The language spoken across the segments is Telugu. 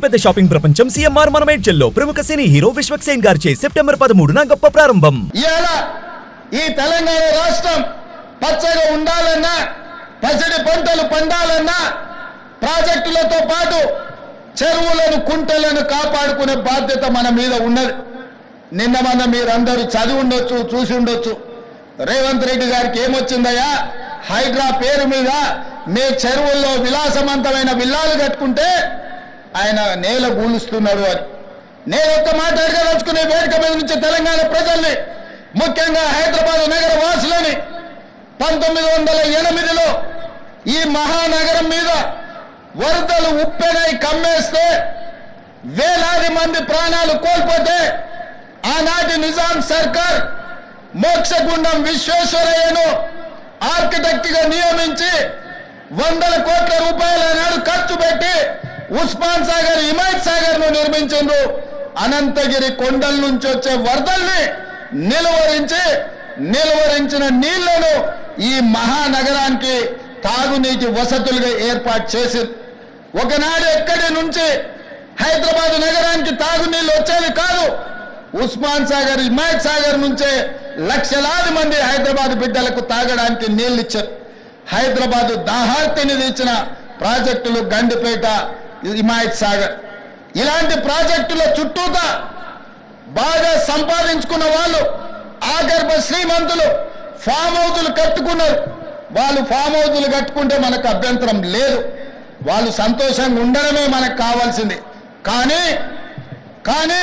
పెద్ద షాపింగ్ ప్రపంచం సిఎంఆర్ మన మేడ్చల్లో ప్రముఖ సినీ హీరో విశ్వక్ సేన్ గారిచే సెప్టెంబర్ పదమూడున గొప్ప ప్రారంభం. ఇవాళ ఈ తెలంగాణ రాష్ట్రం పచ్చగా ఉండాలన్నా పసిడి పంటలు పండాలన్నా ప్రాజెక్టులతో పాటు చెరువులను కుంటలను కాపాడుకునే బాధ్యత మన మీద ఉన్నది. నిన్న మన మీరందరూ చదివి ఉండొచ్చు చూసి ఉండొచ్చు. రేవంత్ రెడ్డి గారికి ఏమొచ్చిందయ్యా? హైడ్రా పేరు మీద మీ చెరువుల్లో విలాసవంతమైన విల్లాలు కట్టుకుంటే ఆయన నేల గూలుస్తున్నాడు అని. నేను ఒక్క మాట అడగదలుచుకునే వేదిక మీద నుంచి తెలంగాణ ప్రజల్ని ముఖ్యంగా హైదరాబాద్ నగర వాసులని పంతొమ్మిది వందల ఎనిమిదిలో ఈ మహానగరం మీద వరదలు ఉప్పెనై కమ్మేస్తే వేలాది మంది ప్రాణాలు కోల్పోతే ఆనాటి నిజాం సర్కార్ మోక్షగుండం విశ్వేశ్వరయ్యను ఆర్కిటెక్ట్గా నియమించి వందల కోట్ల రూపాయల నాడు ఖర్చు పెట్టి ఉస్మాన్ సాగర్ హిమాయత్ సాగర్ను నిర్మించిండ్రు. అనంతగిరి కొండల నుంచి వచ్చే వరదల్ని నిలువరించి నిలువరించిన నీళ్ళను ఈ మహానగరానికి తాగునీటి వసతులుగా ఏర్పాటు చేసింది ఒకనాడు ఎక్కడి నుంచి హైదరాబాద్ నగరానికి తాగునీళ్ళు వచ్చేవి కాదు. ఉస్మాన్ సాగర్ హిమాయత్ సాగర్ నుంచే లక్షలాది మంది హైదరాబాద్ బిడ్డలకు తాగడానికి నీళ్ళు ఇచ్చారు హైదరాబాద్ దాహార్తిని తీర్చిన ప్రాజెక్టులు గండిపేట హిమాయత్ సాగర్. ఇలాంటి ప్రాజెక్టుల చుట్టూతా బాగా సంపాదించుకున్న వాళ్ళు ఆగర్భ శ్రీమంతులు ఫామ్ హౌజులు కట్టుకున్నారు. వాళ్ళు ఫామ్ హౌజులు కట్టుకుంటే మనకు అభ్యంతరం లేదు. వాళ్ళు సంతోషంగా ఉండడమే మనకు కావాల్సింది. కానీ కానీ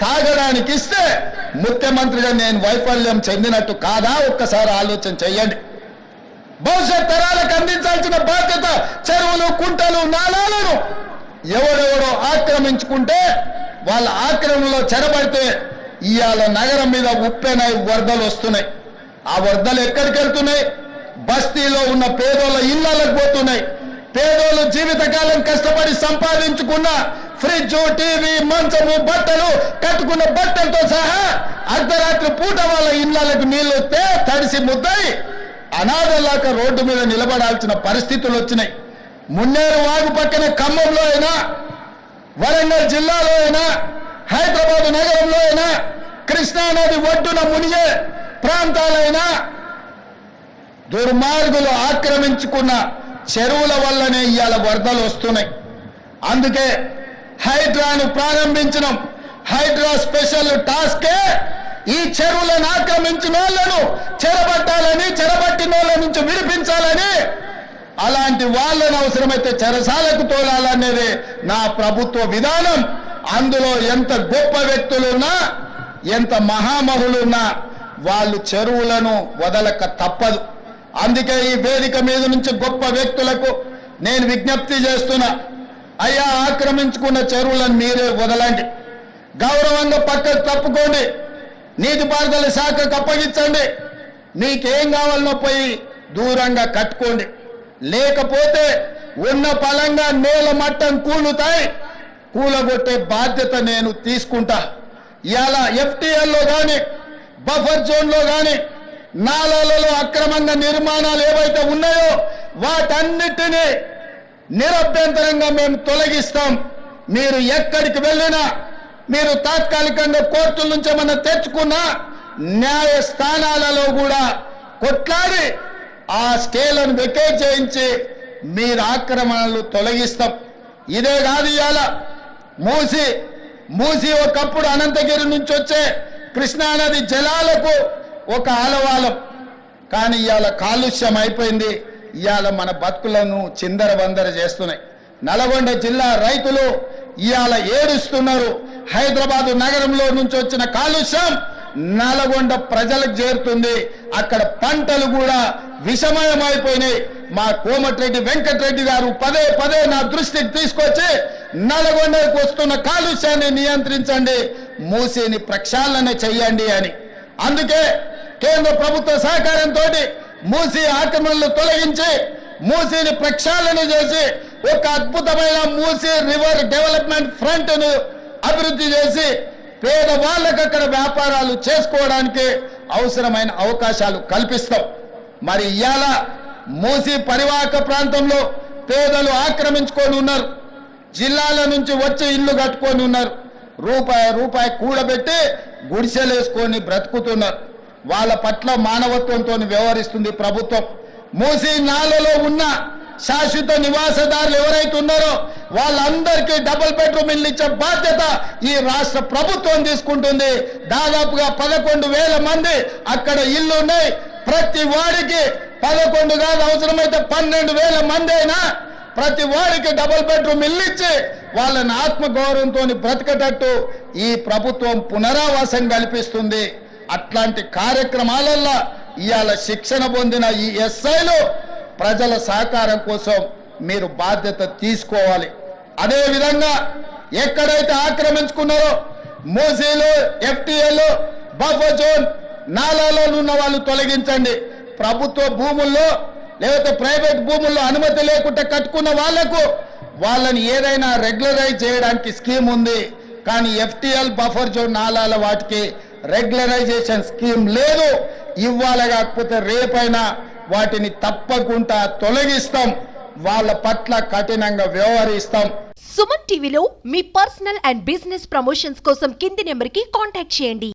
తాగడానికి ఇస్తే ముఖ్యమంత్రిగా నేను వైఫల్యం చెందినట్టు కాదా? ఒక్కసారి ఆలోచన చెయ్యండి. భవిష్యత్ తరాలకు అందించాల్సిన బాధ్యత చెరువులు కుంటలు నాళాలను ఎవడెవడో ఆక్రమించుకుంటే వాళ్ళ ఆక్రమణలో చెరబడితే ఇవాళ నగరం మీద ఉప్పెనై వరదలు వస్తున్నాయి. ఆ వరదలు ఎక్కడికి వెళ్తున్నాయి? బస్తీలో ఉన్న పేదోళ్ళ ఇళ్ళకు పోతున్నాయి. పేదోళ్ళు జీవితకాలం కష్టపడి సంపాదించుకున్న ఫ్రిడ్జ్ టీవీ మంచము బట్టలు కట్టుకున్న బట్టలతో సహా అర్ధరాత్రి పూట వాళ్ళ ఇళ్ళకు నీళ్ళు వస్తే తడిసి ముద్దయి అనాథలాక రోడ్డు మీద నిలబడాల్సిన పరిస్థితులు వచ్చినాయి. మున్నేరు వాగు పక్కన ఖమ్మంలో అయినా వరంగల్ జిల్లాలో అయినా హైదరాబాద్ నగరంలో అయినా కృష్ణానది ఒడ్డున మునిగే ప్రాంతాలైనా దుర్మార్గులు ఆక్రమించుకున్న చెరువుల వల్లనే ఇవాళ వరదలు వస్తున్నాయి. అందుకే హైడ్రాను ప్రారంభించడం హైడ్రా స్పెషల్ టాస్కే ఈ చెరువులను ఆక్రమించిన వాళ్ళను చెరబట్టాలని చెరబట్టిన వాళ్ళ నుంచి విడిపించాలని. అలాంటి వాళ్ళను అవసరమైతే చెరసాలకు తోలాలనేది నా ప్రభుత్వ విధానం. అందులో ఎంత గొప్ప వ్యక్తులున్నా ఎంత మహామహులున్నా వాళ్ళు చెరువులను వదలక తప్పదు. అందుకే ఈ వేదిక మీద నుంచి గొప్ప వ్యక్తులకు నేను విజ్ఞప్తి చేస్తున్నా. అయ్యా ఆక్రమించుకున్న చెరువులను మీరే వదలండి. గౌరవంగా పక్కకు తప్పుకోండి. నీటిపారుదల శాఖకు అప్పగించండి. మీకేం కావాలనో పోయి దూరంగా కట్టుకోండి. లేకపోతే ఉన్న పలంగా నేల మట్టం కూలుతాయి. కూలగొట్టే బాధ్యత నేను తీసుకుంటా. ఇలా ఎఫ్టీఎల్లో కానీ బఫర్ జోన్లో కానీ నాలాలలో అక్రమంగా నిర్మాణాలు ఏవైతే ఉన్నాయో వాటన్నిటినీ నిరభ్యంతరంగా మేము తొలగిస్తాం. మీరు ఎక్కడికి వెళ్ళినా మీరు తాత్కాలికంగా కోర్టుల నుంచి ఏమన్నా తెచ్చుకున్నా న్యాయస్థానాలలో కూడా కొట్లాడి ఆ స్కేలను వెకేట్ చేయించి మీరు ఆక్రమణలు తొలగిస్తాం. ఇదే కాదు ఇవాళ మూసి మూసి ఒకప్పుడు అనంతగిరి నుంచి వచ్చే కృష్ణానది జలాలకు ఒక ఆలవాలం. కానీ ఇవాళ కాలుష్యం అయిపోయింది. ఇవాళ మన బతుకులను చిందర బందర చేస్తున్నాయి. నల్గొండ జిల్లా రైతులు ఇవాళ ఏడుస్తున్నారు. హైదరాబాదు నగరంలో నుంచి వచ్చిన కాలుష్యం నల్గొండ ప్రజలకు చేరుతుంది. అక్కడ పంటలు కూడా విషమయం అయిపోయినాయి మా కోమటిరెడ్డి వెంకటరెడ్డి గారు పదే పదే నా దృష్టికి తీసుకొచ్చి నల్గొండకు వస్తున్న కాలుష్యాన్ని నియంత్రించండి మూసేని ప్రక్షాళన చెయ్యండి అని. అందుకే కేంద్ర ప్రభుత్వ సహకారంతో మూసీ ఆక్రమణలు తొలగించి మూసీని ప్రక్షాళన చేసి ఒక అద్భుతమైన మూసీ రివర్ డెవలప్మెంట్ ఫ్రంట్ను అభివృద్ధి చేసి పేదవాళ్ళకు అక్కడ వ్యాపారాలు చేసుకోవడానికి అవసరమైన అవకాశాలు కల్పిస్తాం. మరి ఇవాళ మూసీ పరివాహక ప్రాంతంలో పేదలు ఆక్రమించుకొని ఉన్నారు. జిల్లాల నుంచి వచ్చి ఇల్లు కట్టుకొని ఉన్నారు. రూపాయి రూపాయి కూడబెట్టి గుడిసెలేసుకొని బ్రతుకుతున్నారు. వాళ్ళ పట్ల మానవత్వంతో వ్యవహరిస్తుంది ప్రభుత్వం. మూసీ నాలలో ఉన్న శాశ్వత నివాసదారులు ఎవరైతే ఉన్నారో వాళ్ళందరికీ డబుల్ బెడ్రూమ్ ఇల్లు ఇచ్చే బాధ్యత ఈ రాష్ట్ర ప్రభుత్వం తీసుకుంటుంది. దాదాపుగా పదకొండు వేల మంది అక్కడ ఇల్లు ఉన్నాయి. ప్రతి వాడికి పదకొండు కాదు అవసరమైతే పన్నెండు వేల మంది అయినా ప్రతి వాడికి డబుల్ బెడ్రూమ్ ఇల్లు ఇచ్చి వాళ్ళని ఆత్మగౌరవంతో బ్రతకటట్టు ఈ ప్రభుత్వం పునరావాసం కల్పిస్తుంది. అట్లాంటి కార్యక్రమాలల్లో ఇవాళ శిక్షణ పొందిన ఈ ఎస్ఐలు ప్రజల సహకారం కోసం మీరు బాధ్యత తీసుకోవాలి. అదే విధంగా ఎక్కడైతే ఆక్రమించుకున్నారో మూసీలు ఎఫ్టీఏలు బఫర్ జోన్ నాలాలో ఉన్న వాళ్ళు తొలగించండి. ప్రభుత్వ భూముల్లో లేకపోతే ప్రైవేట్ భూముల్లో అనుమతి లేకుండా కట్టుకున్న వాళ్ళకు వాళ్ళని ఏదైనా రెగ్యులరైజ్ చేయడానికి స్కీమ్ ఉంది. కానీ ఎఫ్టీఎల్ బఫర్ జోన్ నాలాల వాటికి రెగ్యులరైజేషన్ స్కీమ్ లేదు. ఇవ్వాలి కాకపోతే రేపైనా వాటిని తప్పకుండా తొలగిస్తాం. వాళ్ళ పట్ల కఠినంగా వ్యవహరిస్తాం. సుమన్ టీవీలో మీ పర్సనల్ అండ్ బిజినెస్ ప్రమోషన్స్ కోసం కింది నెంబర్కి కాంటాక్ట్ చేయండి.